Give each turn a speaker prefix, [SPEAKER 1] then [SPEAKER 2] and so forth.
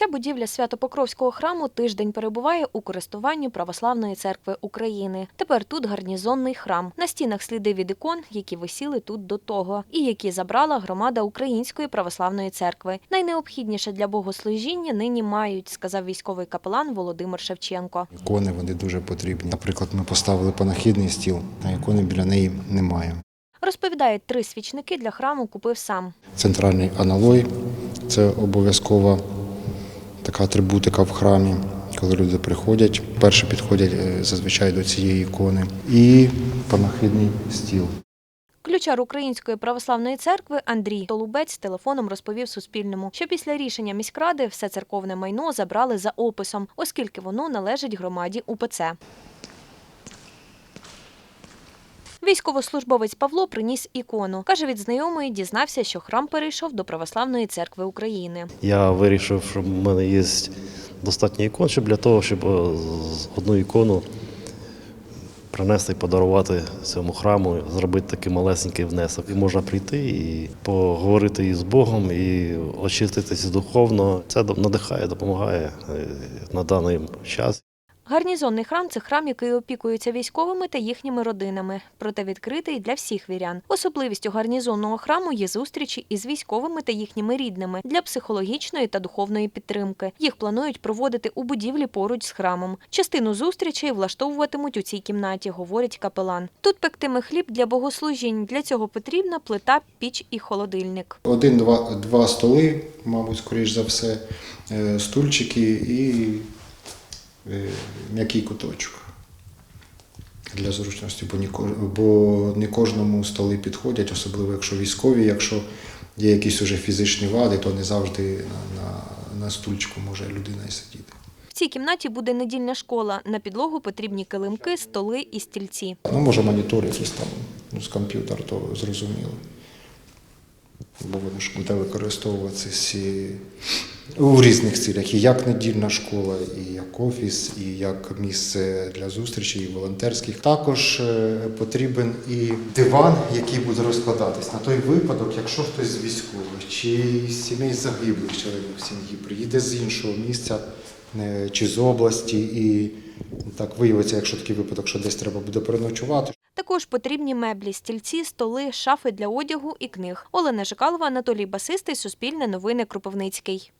[SPEAKER 1] Ця будівля Свято-Покровського храму тиждень перебуває у користуванні Православної церкви України. Тепер тут гарнізонний храм. На стінах сліди від ікон, які висіли тут до того, і які забрала громада Української православної церкви. Найнеобхідніше для богослужіння нині мають, сказав військовий капелан Володимир Шевченко.
[SPEAKER 2] Ікони вони дуже потрібні. Наприклад, ми поставили панахідний стіл, а ікони біля неї немає.
[SPEAKER 1] Розповідає, три свічники для храму купив сам.
[SPEAKER 2] Центральний аналой це обов'язкова така атрибутика в храмі, коли люди приходять. Перше підходять е, зазвичай до цієї ікони. І панахидний стіл.
[SPEAKER 1] Ключар Української православної церкви Андрій Толубець телефоном розповів Суспільному, що після рішення міськради все церковне майно забрали за описом, оскільки воно належить громаді УПЦ. Військовослужбовець Павло приніс ікону. Каже, від знайомої дізнався, що храм перейшов до Православної церкви України.
[SPEAKER 3] Я вирішив, що в мене є достатньо ікон, щоб для того, щоб е, одну ікону принести і подарувати цьому храму, зробити такий малесенький внесок. І можна прийти і поговорити із Богом, і очиститися духовно. Це надихає, допомагає е, на даний час.
[SPEAKER 1] Гарнізонний храм це храм, який опікується військовими та їхніми родинами, проте відкритий для всіх вірян. Особливістю гарнізонного храму є зустрічі із військовими та їхніми рідними для психологічної та духовної підтримки. Їх планують проводити у будівлі поруч з храмом. Частину зустрічей влаштовуватимуть у цій кімнаті, говорить капелан. Тут пектиме хліб для богослужінь. Для цього потрібна плита, піч і холодильник.
[SPEAKER 2] Один-два два столи, мабуть, скоріш за все, е, стульчики і м'який куточок. Для зручності, бо, не кожному столи підходять, особливо якщо військові, якщо є якісь уже фізичні вади, то не завжди на, на, на стульчику може людина і сидіти.
[SPEAKER 1] В цій кімнаті буде недільна школа. На підлогу потрібні килимки, столи і стільці.
[SPEAKER 2] Ну, може, монітор якийсь там ну, з комп'ютер, то зрозуміло. Бо вони ж буде використовуватися всі у різних цілях. І як недільна школа, і як офіс, і як місце для зустрічей, і волонтерських. Також е, потрібен і диван, який буде розкладатись на той випадок, якщо хтось з військових чи з сімей загиблих членів сім'ї приїде з іншого місця е, чи з області, і так виявиться, якщо такий випадок, що десь треба буде переночувати.
[SPEAKER 1] Також потрібні меблі, стільці, столи, шафи для одягу і книг. Олена Жикалова, Анатолій Басистий, Суспільне новини Кропивницький.